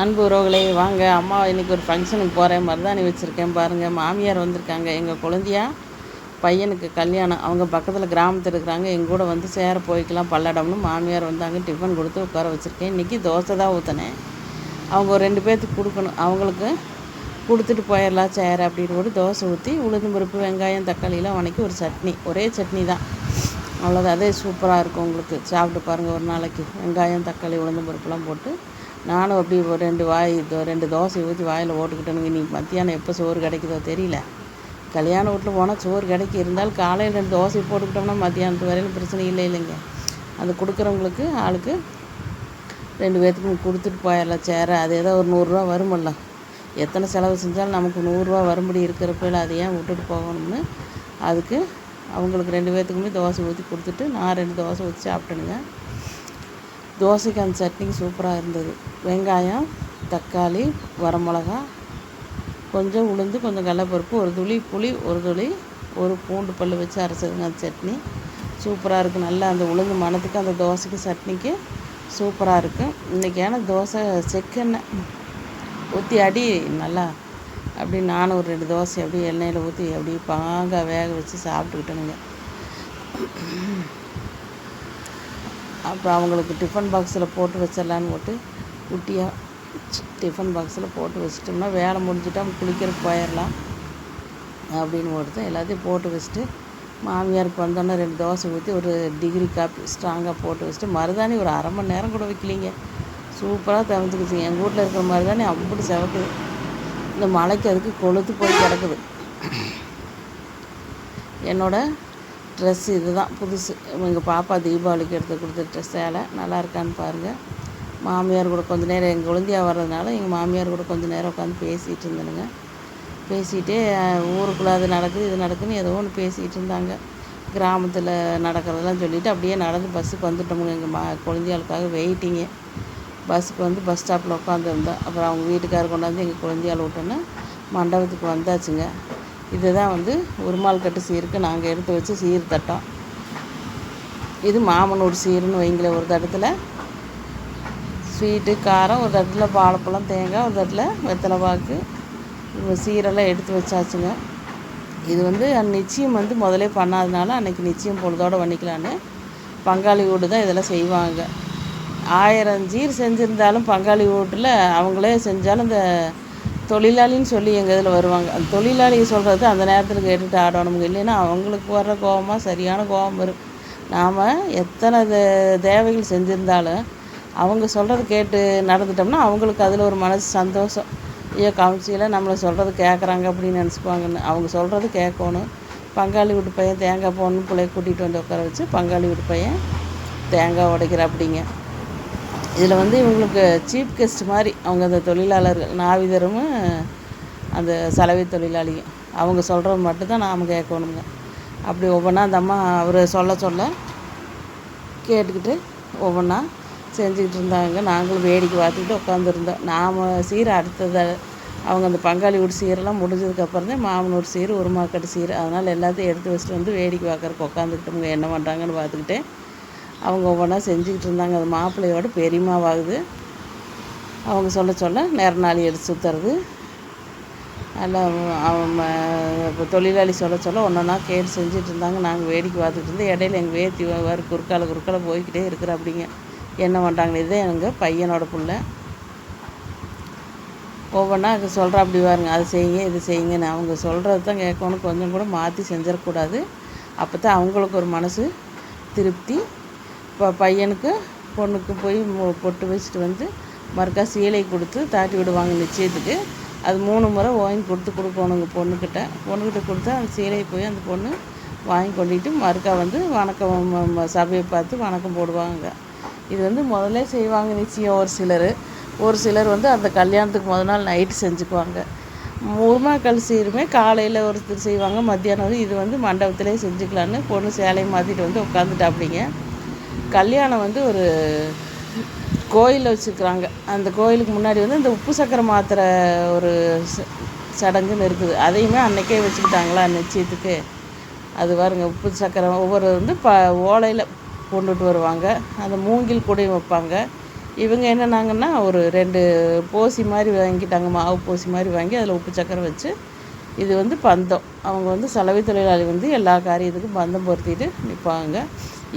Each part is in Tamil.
அன்பு உறவுகளே வாங்க. அம்மா இன்றைக்கி ஒரு ஃபங்க்ஷனுக்கு போகிற மாதிரி தான் நீ வச்சுருக்கேன் பாருங்கள் மாமியார் வந்திருக்காங்க. எங்கள் குழந்தையா பையனுக்கு கல்யாணம். அவங்க பக்கத்தில் கிராமத்தில் இருக்கிறாங்க. எங்கூட வந்து சேர போய்க்கலாம். பல்லடம்னு மாமியார் வந்தாங்க. டிஃபன் கொடுத்து உட்கார வச்சுருக்கேன். இன்றைக்கி தோசை தான் ஊற்றினேன் அவங்க ஒரு ரெண்டு பேர்த்துக்கு கொடுக்கணும். அவங்களுக்கு கொடுத்துட்டு போயிடலாம் சேர் அப்படின்னு ஒரு தோசை ஊற்றி உளுந்து பருப்பு வெங்காயம் தக்காளிலாம் வணக்கி ஒரு சட்னி. ஒரே சட்னி தான். அவ்வளோதான் அதே சூப்பராக இருக்கும் உங்களுக்கு. சாப்பிட்டு பாருங்கள் ஒரு நாளைக்கு. வெங்காயம் தக்காளி உளுந்து பருப்புலாம் போட்டு நானும் அப்படி ஒரு ரெண்டு வாய் தோ ரெண்டு தோசை ஊற்றி வாயில் போட்டுக்கிட்டேனுங்க இன்றைக்கி மத்தியானம் எப்போ சோறு கிடைக்குதோ தெரியல. கல்யாண வீட்டில் போனால் சோறு கிடைக்கி இருந்தாலும் காலையில் ரெண்டு தோசை போட்டுக்கிட்டோம்னா மத்தியானத்து வரையிலும் பிரச்சனை இல்லை இல்லைங்க. அது கொடுக்குறவங்களுக்கு ஆளுக்கு ரெண்டு பேர்த்துக்கும் கொடுத்துட்டு போயிடலாம். சேர அது ஏதோ ஒரு நூறுரூவா வருமல்ல. எத்தனை செலவு செஞ்சாலும் நமக்கு நூறுரூவா வரும்படி இருக்கிறப்ப அதை ஏன் விட்டுட்டு போகணும்னு அதுக்கு அவங்களுக்கு ரெண்டு பேர்த்துக்குமே தோசை ஊற்றி கொடுத்துட்டு நான் ரெண்டு தோசை ஊற்றி சாப்பிட்டேனுங்க. தோசைக்கு அந்த சட்னி சூப்பராக இருந்தது. வெங்காயம் தக்காளி வரமிளகா கொஞ்சம் உளுந்து கொஞ்சம் கடலப்பருப்பு ஒரு துளி புளி ஒரு துளி ஒரு பூண்டு பல் வச்சு அரைச்சதுங்க அந்த சட்னி. சூப்பராக இருக்குது நல்லா அந்த உளுந்து மணத்துக்கு அந்த தோசைக்கு சட்னிக்கு சூப்பராக இருக்கும் இன்றைக்கான தோசை செக்கெண்ணெய் ஊற்றி அடி நல்லா அப்படி நானும் ஒரு ரெண்டு தோசை அப்படியே எண்ணெயில் ஊற்றி அப்படியே பாங்காக வேக வச்சு சாப்பிட்டுக்கிட்டேனுங்க. அப்புறம் அவங்களுக்கு டிஃபன் பாக்ஸில் போட்டு வச்சிடலான்னு போட்டு குட்டியாக டிஃபன் பாக்ஸில் போட்டு வச்சிட்டோம்னா வேலை முடிஞ்சுட்டா குளிக்கிறதுக்கு போயிடலாம் அப்படின்னு போட்டு எல்லாத்தையும் போட்டு வச்சுட்டு மாமியாருக்கு வந்தோன்னே ரெண்டு தோசை ஊற்றி ஒரு டிகிரி காப்பி ஸ்ட்ராங்காக போட்டு வச்சுட்டு மருதாணி ஒரு அரை மணி நேரம் கூட வைக்கலிங்க. சூப்பராக தவிர்த்துக்குச்சுங்க எங்கள் வீட்டில் இருக்கிற மருதாணி அப்படி செவக்குது. இந்த மழைக்கு அதுக்கு கொளுத்து போய் கிடக்குது. என்னோடய ட்ரெஸ் இது தான் புதுசு. எங்கள் பாப்பா தீபாவளிக்கு எடுத்து கொடுத்த ட்ரெஸ் சேலை நல்லா இருக்கான்னு பாருங்கள் மாமியார் கூட கொஞ்ச நேரம் எங்கள் குழந்தையா வர்றதுனால எங்கள் மாமியார் கூட கொஞ்ச நேரம் உட்காந்து பேசிகிட்டு இருந்தேனுங்க. பேசிகிட்டே ஊருக்குள்ளே அது நடக்குது இது நடக்குதுன்னு ஏதோ ஒன்று பேசிகிட்டு இருந்தாங்க. கிராமத்தில் நடக்கிறதெல்லாம் சொல்லிவிட்டு அப்படியே நடந்து பஸ்ஸுக்கு வந்துட்டோமுங்க. எங்கள் மா குழந்தையாளுக்காக வெயிட்டிங்கு பஸ்ஸுக்கு வந்து பஸ் ஸ்டாப்பில் உட்காந்துருந்தோம் அப்புறம் அவங்க வீட்டுக்காரர் கொண்டாந்து எங்கள் குழந்தையால் விட்டோன்னே மண்டபத்துக்கு வந்தாச்சுங்க. இதுதான் வந்து உருமால் கட்டு சீருக்கு நாங்கள் எடுத்து வச்சு சீர் தட்டோம். இது மாமனூர் சீருன்னு வைங்களேன் ஒரு தட்டத்தில் ஸ்வீட்டு காரம் ஒரு தட்டில் வாழைப்பழம் தேங்காய் ஒரு தட்டில் வெத்தலை பாக்கு. சீரெல்லாம் எடுத்து வச்சாச்சுங்க. இது வந்து நிச்சயம் வந்து முதலே பண்ணாதனால அன்றைக்கி நிச்சயம் பொழுதோடு பண்ணிக்கலான்னு பங்காளி வீடு தான் இதெல்லாம் செய்வாங்க. ஆயிரம் சீர் செஞ்சுருந்தாலும் பங்காளி வீட்டில் அவங்களே செஞ்சாலும் இந்த தொழிலாளின்னு சொல்லி எங்கள் இதில் வருவாங்க. அந்த தொழிலாளியை சொல்கிறது அந்த நேரத்தில் கேட்டுட்டு ஆடணுங்க. இல்லைன்னா அவங்களுக்கு வர்ற கோபமாக சரியான கோபம் வரும். நாம் எத்தனை தேவைகள் செஞ்சுருந்தாலும் அவங்க சொல்கிறத கேட்டு நடந்துட்டோம்னா அவங்களுக்கு அதில் ஒரு மனசு சந்தோஷம். ஐயோ கவுன்சிலாக நம்மளை சொல்கிறது கேட்குறாங்க அப்படின்னு நினச்சிப்பாங்கன்னு அவங்க சொல்கிறது கேட்கணும். பங்காளி வீட்டு பையன் தேங்காய் போடணும் பிள்ளைய கூட்டிகிட்டு வந்து உட்கார வச்சு பங்காளி வீட்டு பையன் தேங்காய் உடைக்கிற அப்படிங்க இதில் வந்து இவங்களுக்கு சீஃப் கெஸ்ட் மாதிரி அவங்க அந்த தொழிலாளர்கள் நாவிதரும் அந்த சலவை தொழிலாளியும். அவங்க சொல்கிறது மட்டும்தான் நாம் கேட்கணுங்க. அப்படி ஒவ்வொன்றா அந்த அம்மா அவர் சொல்ல சொல்ல கேட்டுக்கிட்டு ஒவ்வொன்றா செஞ்சுக்கிட்டு இருந்தாங்க. நாங்களும் வேடிக்கை பார்த்துக்கிட்டு உட்காந்துருந்தோம் நாம் சீரை அடுத்தது அவங்க அந்த பங்காளி வீடு சீரெல்லாம் முடிஞ்சதுக்கப்புறம் தான் மாமனூர் சீர் உருமாக்கட்டு சீர். அதனால் எல்லாத்தையும் எடுத்து வச்சுட்டு வந்து வேடிக்கை பார்க்குறக்கு உட்காந்துக்கிட்டோங்க என்ன பண்ணுறாங்கன்னு பார்த்துக்கிட்டு அவங்க ஒவ்வொன்றா செஞ்சுக்கிட்டு இருந்தாங்க. அது மாப்பிள்ளையோட பெரியம்மாவாகுது. அவங்க சொல்ல சொல்ல நேர நாளி எடுத்து சுற்றுறது நல்லா அவன் இப்போ தொழிலாளி சொல்ல சொல்ல ஒன்றா கேட்டு செஞ்சுட்டு இருந்தாங்க. நாங்கள் வேடிக்கை பார்த்துட்டு இருந்து இடையில எங்கள் வேத்தி வர குறுக்கால குறுக்கால போய்க்கிட்டே இருக்கிற அப்படிங்க என்ன பண்ணுறாங்க இதே எங்கள் பையனோட பிள்ளை. ஒவ்வொன்றா அது சொல்கிற அப்படி பாருங்க. அது செய்யுங்க இது செய்யுங்கன்னு. அவங்க சொல்கிறது தான் கேட்கணும். கொஞ்சம் கூட மாற்றி செஞ்சிடக்கூடாது. அப்போ தான் அவங்களுக்கு ஒரு மனசு திருப்தி இப்போ பையனுக்கு பொண்ணுக்கு போய் பொட்டு வச்சுட்டு வந்து மறுக்கா சீலை கொடுத்து தாட்டி விடுவாங்க நிச்சயத்துக்கு அது மூணு முறை வாங்கி கொடுத்து கொடுக்கணுங்க பொண்ணுக்கிட்ட. பொண்ணுக்கிட்ட கொடுத்தா அந்த சீலையை போய் அந்த பொண்ணு வாங்கி கொண்டுட்டு மறுக்கா வந்து வணக்கம் சபையை பார்த்து வணக்கம் போடுவாங்க. இது வந்து முதல்ல செய்வாங்க நிச்சயம் ஒரு சிலர். ஒரு சிலர் வந்து அந்த கல்யாணத்துக்கு முதல் நாள் நைட்டு செஞ்சுக்குவாங்க. உருமாக்கல் சீருமே காலையில் ஒருத்தர் செய்வாங்க மத்தியானம் இது வந்து மண்டபத்திலே செஞ்சுக்கலான்னு பொண்ணு சேலையை மாற்றிட்டு வந்து உட்காந்துட்டாப்பிடிங்க கல்யாணம் வந்து ஒரு கோயிலில் வச்சுருக்குறாங்க. அந்த கோயிலுக்கு முன்னாடி வந்து இந்த உப்பு சக்கரை மாத்திரை ஒரு சடங்குன்னு இருக்குது. அதையுமே அன்றைக்கே வச்சுக்கிட்டாங்களா நிச்சயத்துக்கு. அது பாருங்க உப்பு சக்கரை ஒவ்வொரு வந்து ப ஓலையில் கொண்டுட்டு வருவாங்க. அந்த மூங்கில் கூடையும் வைப்பாங்க. இவங்க என்னன்னாங்கன்னா ஒரு ரெண்டு போசி மாதிரி வாங்கிட்டாங்க மாவு போசி மாதிரி வாங்கி அதில் உப்பு சக்கரை வச்சு இது வந்து பந்தம். அவங்க வந்து சலவை தொழிலாளி வந்து எல்லா காரியத்துக்கும் பந்தம் பொருத்திட்டு நிற்பாங்க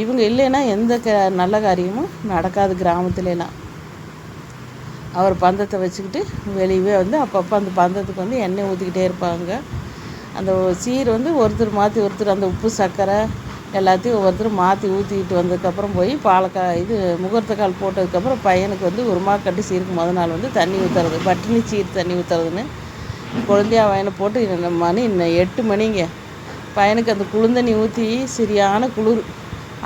இவங்க இல்லைன்னா எந்த க நல்ல காரியமும் நடக்காது கிராமத்துலலாம். அவர் பந்தத்தை வச்சுக்கிட்டு வெளியவே வந்து அப்பப்போ அந்த பந்தத்துக்கு வந்து எண்ணெய் ஊற்றிக்கிட்டே இருப்பாங்க. அந்த சீர் வந்து ஒருத்தர் மாற்றி ஒருத்தர் அந்த உப்பு சர்க்கரை எல்லாத்தையும் ஒவ்வொருத்தரும் மாற்றி ஊற்றிக்கிட்டு வந்ததுக்கப்புறம் போய் பாலக்கா இது முகூர்த்த கால் போட்டதுக்கப்புறம் பையனுக்கு வந்து உருமா கட்டி சீருக்கு முத நாள் வந்து தண்ணி ஊற்றுறது பட்டினி சீர் தண்ணி ஊற்றுறதுன்னு குழந்தையா வயனை போட்டு மணி இன்னும் எட்டு மணிங்க. பையனுக்கு அந்த குளுந்தண்ணி ஊற்றி சரியான குளிர்.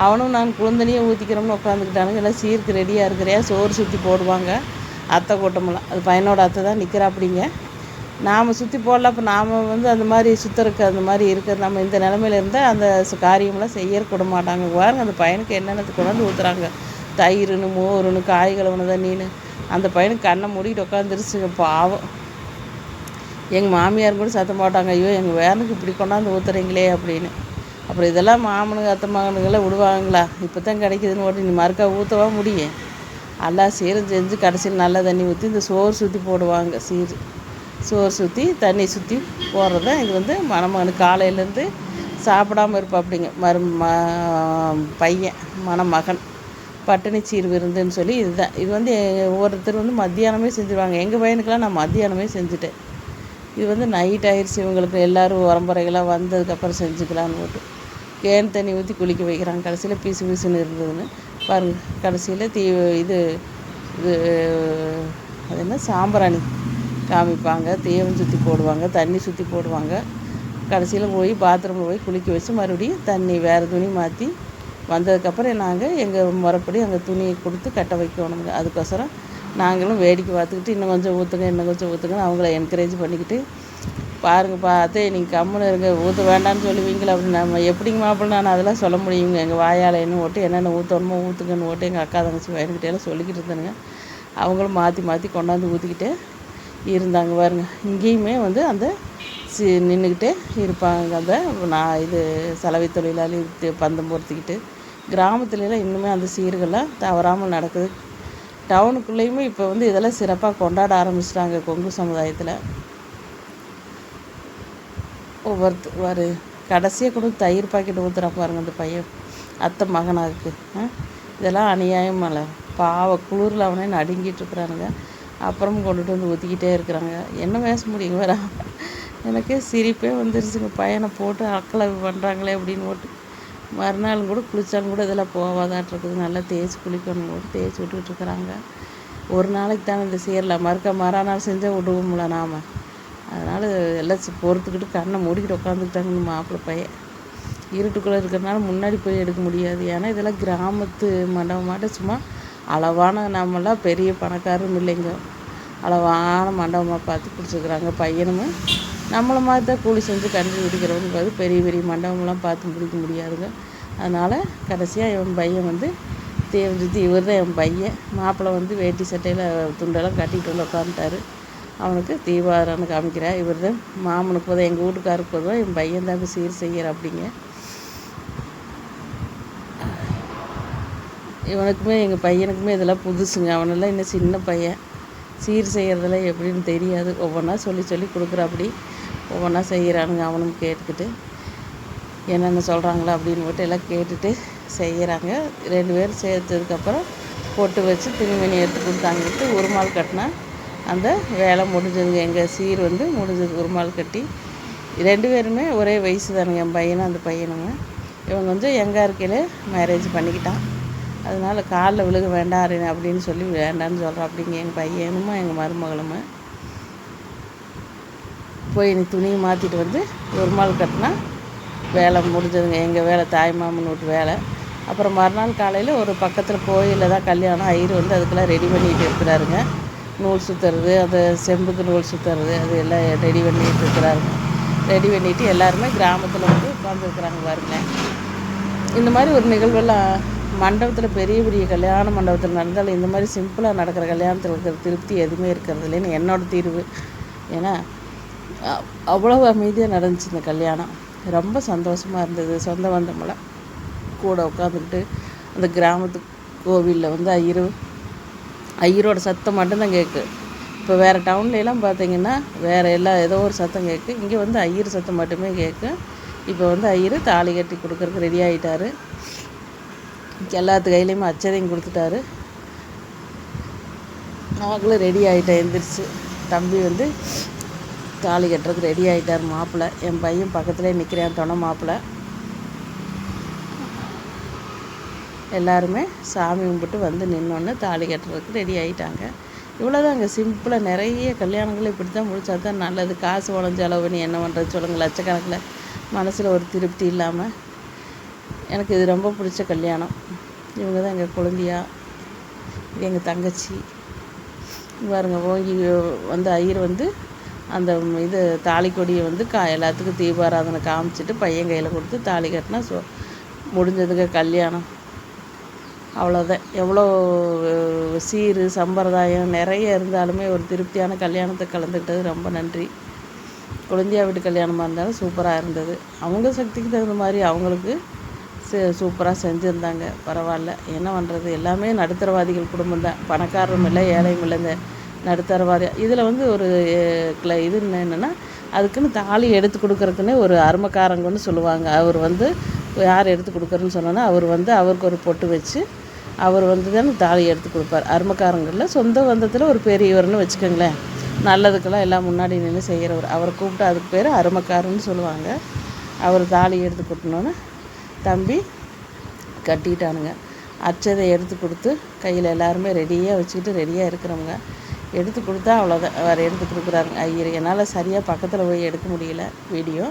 அவனும் நான் குளுந்தண்ணியை ஊற்றிக்கிறோம்னு உட்காந்துக்கிட்டானுங்க எல்லாம் சீருக்கு ரெடியாக இருக்கிறையா? சோறு சுற்றி போடுவாங்க. அத்தை கூட்டமெல்லாம். அது பையனோட அத்தை தான் நிற்கிறாப்பிடிங்க நாம் சுற்றி போடல அப்போ நாம் வந்து அந்த மாதிரி சுத்தருக்கு அந்த மாதிரி இருக்கிறது. நம்ம இந்த நிலமையில இருந்தால் அந்த காரியமெல்லாம் செய்ய கூட மாட்டாங்க. பாருங்க அந்த பையனுக்கு என்னென்னது கொண்டாந்து ஊற்றுறாங்க தயிர்னு மோருன்னு காய் கழுவுன தண்ணின்னு. அந்த பையனுக்கு கண்ணை மூடிட்டு உட்காந்துருச்சுங்க பாவம். எங்கள் மாமியார் கூட சத்தம் போட்டாங்க. ஐயோ எங்கள் வேனுக்கு இப்படி கொண்டாந்து ஊற்றுறீங்களே அப்படின்னு. அப்புறம் இதெல்லாம் மாமனுங்க அத்தை மகனுங்கெல்லாம் விடுவாங்களா? இப்போ தான் கிடைக்குதுன்னு ஓட்டி நீ மறுக்கா ஊற்றவா முடியும் எல்லாம் சீரும் செஞ்சு கடைசியில் நல்ல தண்ணி ஊற்றி இந்த சோறு சுற்றி போடுவாங்க சீர். சோறு சுற்றி தண்ணி சுற்றி போடுறது தான் இது வந்து மணமகன் காலையிலேருந்து சாப்பிடாம இருப்பாப்பிடிங்க. மரு ம பையன் மணமகன். பட்டினி சீர் விருந்துன்னு சொல்லி இதுதான். இது வந்து ஒவ்வொருத்தர் வந்து மத்தியானமே செஞ்சுருவாங்க. எங்கள் பையனுக்கெல்லாம் நான் மத்தியானமே செஞ்சுட்டேன். இது வந்து நைட் ஆயிடுச்சு இவங்களுக்கு. எல்லோரும் உரம்புறைகளாக வந்ததுக்கப்புறம் செஞ்சுக்கலான்னு போட்டு கேன் தண்ணி ஊற்றி குளிக்க வைக்கிறாங்க. கடைசியில் பீசு பீசுன்னு இருந்ததுன்னு பாருங்கள் கடைசியில் தீ இது இது அது என்ன? சாம்பிராணி காமிப்பாங்க. தீவம் சுற்றி போடுவாங்க தண்ணி சுற்றி போடுவாங்க. கடைசியில் போய் பாத்ரூமில் போய் குளிக்க வச்சு மறுபடியும் தண்ணி வேறு துணி மாற்றி வந்ததுக்கப்புறம் நாங்கள் எங்கள் முறைப்படி அங்கே துணியை கொடுத்து கட்ட வைக்கணுங்க. அதுக்கோசரம் நாங்களும் வேடிக்கை பார்த்துக்கிட்டு இன்னும் கொஞ்சம் ஊற்றுங்க இன்னும் கொஞ்சம் ஊற்றுங்கன்னு அவங்கள என்கரேஜ் பண்ணிக்கிட்டு பாருங்கள் பார்த்து நீங்கள் கம்முன்னு இருங்க ஊற்ற வேண்டாம்னு சொல்லுவீங்களா? அப்படின்னு நம்ம எப்படிங்க மாப்பிள்ள நான் அதெல்லாம் சொல்ல முடியுங்க. எங்கள் வாயால் என்ன ஓட்டு என்னென்ன ஊற்றணுமோ ஊற்றுங்கன்னு ஓட்டு எங்கள் அக்கா தங்கச்சி பையன்கிட்ட சொல்லிக்கிட்டு இருந்தானுங்க. அவங்களும் மாற்றி மாற்றி கொண்டாந்து ஊற்றிக்கிட்டே இருந்தாங்க பாருங்க. இங்கேயுமே வந்து அந்த சி நின்றுக்கிட்டே இருப்பாங்க. அந்த நான் இது சலவை தொழிலாளி பந்தம் பொறுத்திக்கிட்டு கிராமத்துலலாம் இன்னுமே அந்த சீர்கள்லாம் தவறாமல் நடக்குது. டவுனுக்குள்ளேயுமே இப்போ வந்து இதெல்லாம் சிறப்பாக கொண்டாட ஆரம்பிச்சிட்டாங்க கொங்கு சமுதாயத்தில். ஒவ்வொருத்தர் ஒரு கடைசியாக கூட தயிர் பாக்கெட் ஊற்றுறா பாருங்க அந்த பையன். அத்தை மகனாருக்கு ஆ? இதெல்லாம் அநியாயம் அல்ல. பாவ குளிரில் அவனே நடுங்கிட்டு இருக்கிறானுங்க. அப்புறம் கொண்டுட்டு வந்து ஊற்றிக்கிட்டே இருக்கிறாங்க. என்ன பேச முடியும் வேற எனக்கே சிரிப்பே வந்துருச்சுங்க. பையனை போட்டு அக்களை பண்ணுறாங்களே அப்படின்னு போட்டு. மறுநாளும் கூட குளித்தாலும் கூட இதெல்லாம் போவாதான் இருக்குது. நல்லா தேய்ச்சி குளிக்கணும் கூட தேய்ச்சி விட்டுக்கிட்டு இருக்கிறாங்க. ஒரு நாளைக்கு தானே இந்த சீரில் மறுக்க மறுநாள் செஞ்சால் விடுவோம்ல நாம். அதனால் எல்லாம் பொறுத்துக்கிட்டு கண்ணை மூடிக்கிட்டு உட்காந்துக்கிட்டாங்க மாப்பிள்ளை பையன். இருட்டுக்குள்ளே இருக்கிறனால முன்னாடி போய் எடுக்க முடியாது. ஏன்னா இதெல்லாம் கிராமத்து மண்டபமாட்ட சும்மா அளவான நம்மளாம் பெரிய பணக்காரரும் இல்லைங்க. அளவான மண்டபமாக பார்த்து பிடிச்சிருக்குறாங்க பையனுமே. நம்மளை மாதிரி தான் கூலி செஞ்சு கண்டு பிடிக்கிறவங்க பார்த்து பெரிய பெரிய மண்டபம்லாம் பார்த்து பிடிக்க முடியாதுங்க. அதனால் கடைசியாக என் பையன் வந்து தேவஜித்து இவர் தான் என் பையன். மாப்பிள்ளை வந்து வேட்டி சட்டையில் துண்டெல்லாம் கட்டிகிட்டு வந்து உட்காந்துட்டாரு அவனுக்கு தீபாரான்னு காமிக்கிறா இவர் தான் மாமனுக்கு போதும் எங்கள் வீட்டுக்காருக்கு போதும் என் பையன் தான் சீர் செய்கிற அப்படிங்க. இவனுக்குமே எங்கள் பையனுக்குமே இதெல்லாம் புதுசுங்க. அவனெல்லாம் இன்னும் சின்ன பையன். சீர் செய்கிறதெல்லாம் எப்படின்னு தெரியாது. ஒவ்வொன்றா சொல்லி சொல்லி கொடுக்குறாப்படி. ஒவ்வொன்றா செய்கிறானுங்க அவனும் கேட்டுக்கிட்டு. என்னென்ன சொல்கிறாங்களா அப்படின்னு போட்டு எல்லாம் கேட்டுட்டு செய்கிறாங்க. ரெண்டு பேரும் சேர்த்ததுக்கப்புறம் பொட்டு வச்சு துணிமணி எடுத்து கொடுத்தாங்கிட்டு மாள் கட்டினா அந்த வேலை முடிஞ்சதுங்க. எங்கள் சீர் வந்து முடிஞ்சது. உருமால் கட்டி. ரெண்டு பேருமே ஒரே வயசு தானுங்க. என் பையனும் அந்த பையனுங்க. இவன் கொஞ்சம் எங்கே இருக்கையில் மேரேஜ் பண்ணிக்கிட்டான். அதனால காலில் விழுக வேண்டாம் அப்படின்னு சொல்லி வேண்டான்னு சொல்கிறான் அப்படிங்க எங்கள் பையனுமா எங்கள் மருமகளுமே? போய் நீ துணியை மாற்றிட்டு வந்து ஒரு நாள் கட்டினா வேலை முடிஞ்சதுங்க. எங்கள் வேலை தாய் மாமன் வீட்டு வேலை. அப்புறம் மறுநாள் காலையில் ஒரு பக்கத்தில் கோயிலில் தான் கல்யாணம். ஐயர் வந்து அதுக்கெல்லாம் ரெடி பண்ணிகிட்டு இருக்கிறாருங்க. நூல் சுற்றுறது அந்த செம்புக்கு நூல் சுற்றுறது அது எல்லாம் ரெடி பண்ணிகிட்டு இருக்கிறாருங்க ரெடி பண்ணிட்டு எல்லாருமே கிராமத்தில் வந்து உட்காந்துருக்குறாங்க பாருங்க. இந்த மாதிரி ஒரு நிகழ்வெல்லாம் மண்டபத்தில் பெரிய பெரிய கல்யாண மண்டபத்தில் நடந்தாலும் இந்த மாதிரி சிம்பிளாக நடக்கிற கல்யாணத்தில் இருக்கிற திருப்தி எதுவுமே இருக்கிறது இல்லைன்னு என்னோட தீர்வு? ஏன்னா அவ்வளோ அமைதியாக நடந்துச்சு இந்த கல்யாணம். ரொம்ப சந்தோஷமாக இருந்தது. சொந்த பந்தமெல்லாம் கூட உட்காந்துக்கிட்டு அந்த கிராமத்து கோவிலில் வந்து ஐயரு ஐயரோட சத்தம் மட்டும்தான் கேட்கு இப்போ வேறு டவுன்லலாம் பார்த்தீங்கன்னா வேறு எல்லா ஏதோ ஒரு சத்தம் கேட்கு இங்கே வந்து ஐயர் சத்தம் மட்டுமே கேட்கும் இப்போ வந்து ஐயர் தாலி கட்டி கொடுக்குறதுக்கு ரெடி ஆகிட்டாரு எல்லாத்து கையிலையுமே அச்சதையும் கொடுத்துட்டாரு. நாங்களும் ரெடி ஆகிட்டேன் எந்திரிச்சு. தம்பி வந்து தாலி கட்டுறதுக்கு ரெடி ஆகிட்டார் மாப்பிள்ளை என் பையன் பக்கத்துலேயே நிற்கிறேன் துணை மாப்பிள்ளை எல்லாருமே சாமி கும்பிட்டு வந்து நின்னோன்னு தாலி கட்டுறதுக்கு ரெடி ஆகிட்டாங்க இவ்வளோதாங்க சிம்பிளாக நிறைய கல்யாணங்களும் இப்படி தான் முடிச்சா தான் நல்லது. காசு உடஞ்ச அளவு பண்ணி என்ன பண்ணுறது சொல்லுங்கள் லட்சக்கணக்கில் மனசில் ஒரு திருப்தி இல்லாமல் எனக்கு இது ரொம்ப பிடிச்ச கல்யாணம். இவங்க தான் எங்கள் குழந்தையா இது எங்கள் தங்கச்சி. பாருங்க ஓங்கி வந்து ஐயர் வந்து அந்த இது தாலி கொடியை வந்து கா எல்லாத்துக்கும் தீபாராதனை காமிச்சிட்டு பையன் கையில் கொடுத்து தாலி கட்டினா சொ முடிஞ்சதுங்க கல்யாணம். அவ்வளோதான் எவ்வளோ சீர் சம்பிரதாயம் நிறைய இருந்தாலுமே ஒரு திருப்தியான கல்யாணத்தை கலந்துக்கிட்டது ரொம்ப நன்றி. குழந்தையா வீட்டு கல்யாணமாக இருந்தாலும் சூப்பராக இருந்தது. அவங்க சக்திக்கு தகுந்த மாதிரி அவங்களுக்கு சூப்பராக செஞ்சுருந்தாங்க. பரவாயில்ல. என்ன பண்ணுறது எல்லாமே நடுத்தரவாதிகள் குடும்பம் தான். பணக்காரரும் இல்லை ஏழையும் இல்லை இந்த நடுத்தரவாதி. இதில் வந்து ஒரு கிள இது என்னென்னா அதுக்குன்னு தாலி எடுத்து கொடுக்குறக்குன்னு ஒரு அருமக்காரங்கன்னு சொல்லுவாங்க. அவர் வந்து யார் எடுத்து கொடுக்குறன்னு சொன்னோன்னா அவர் வந்து அவருக்கு ஒரு பொட்டு வச்சு அவர் வந்து தானே தாலி எடுத்து கொடுப்பார். அருமக்காரங்களில் சொந்த பந்தத்தில் ஒரு பெரியவர்னு வச்சுக்கோங்களேன். நல்லதுக்கெல்லாம் எல்லாம் முன்னாடி நின்று செய்கிறவர் அவரை கூப்பிட்டு அதுக்கு பேர் அருமக்காரன்னு சொல்லுவாங்க. அவர் தாலி எடுத்து கொடுத்தனோன்னே தம்பி கட்டிட்டானுங்க. அச்சதை எடுத்து கொடுத்து கையில் எல்லாருமே ரெடியாக வச்சுக்கிட்டு ரெடியாக இருக்கிறவங்க. எடுத்து கொடுத்தா அவ்வளோதான் வேறு எடுத்து கொடுக்குறாருங்க. ஐயர் என்னால் சரியாக பக்கத்தில் போய் எடுக்க முடியல. வீடியோ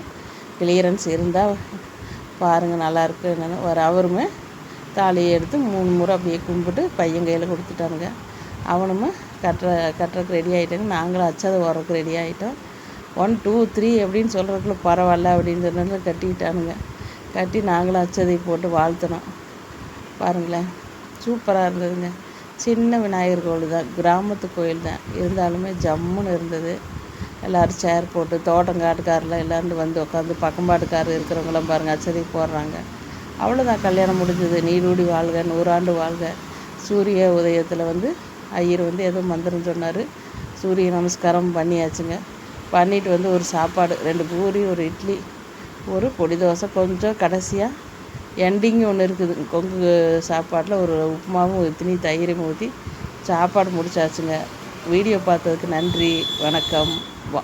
கிளியரன்ஸ் இருந்தால் பாருங்கள் நல்லாயிருக்கு என்னென்னு. ஒரு அவருமே தாலியை எடுத்து மூணு முறை அப்படியே கும்பிட்டு பையன் கையில் கொடுத்துட்டானுங்க. அவனும் கட்டுற கட்டுறதுக்கு ரெடி ஆகிட்டாங்க நாங்களும் அச்சதை ஓடுறதுக்கு ரெடி ஆகிட்டோம் ஒன் டூ த்ரீ அப்படின்னு சொல்கிறதுக்குள்ள பரவாயில்ல அப்படின்னு சொன்னாலும் கட்டிக்கிட்டானுங்க கட்டி நாங்களும் அச்சதை போட்டு வாழ்த்தினோம் பாருங்களேன். சூப்பராக இருந்ததுங்க. சின்ன விநாயகர் கோவில் தான். கிராமத்து கோயில் தான். இருந்தாலுமே ஜம்முன்னு இருந்தது. எல்லோரும் சேர் போட்டு தோட்டங்காட்டுக்காரெலாம் எல்லோரும் வந்து உட்காந்து பக்கம்பாட்டுக்காரர் இருக்கிறவங்களாம் பாருங்கள் அச்சதை போடுறாங்க. அவ்வளோதான் கல்யாணம் முடிஞ்சது. நீடூடி வாழ்க நூறாண்டு வாழ்க. சூரிய உதயத்தில் வந்து ஐயர் வந்து ஏதோ மந்திரம் சொன்னார். சூரிய நமஸ்காரம் பண்ணியாச்சுங்க. பண்ணிட்டு வந்து ஒரு சாப்பாடு ரெண்டு பூரி ஒரு இட்லி ஒரு பொடி தோசை கொஞ்சம் கடைசியாக எண்டிங் ஒன்று இருக்குது. கொங்கு சாப்பாட்டில் ஒரு உப்புமாவும் ஊற்றினி தயிரும் ஊற்றி சாப்பாடு முடிச்சாச்சுங்க. வீடியோ பார்த்ததுக்கு நன்றி வணக்கம். வா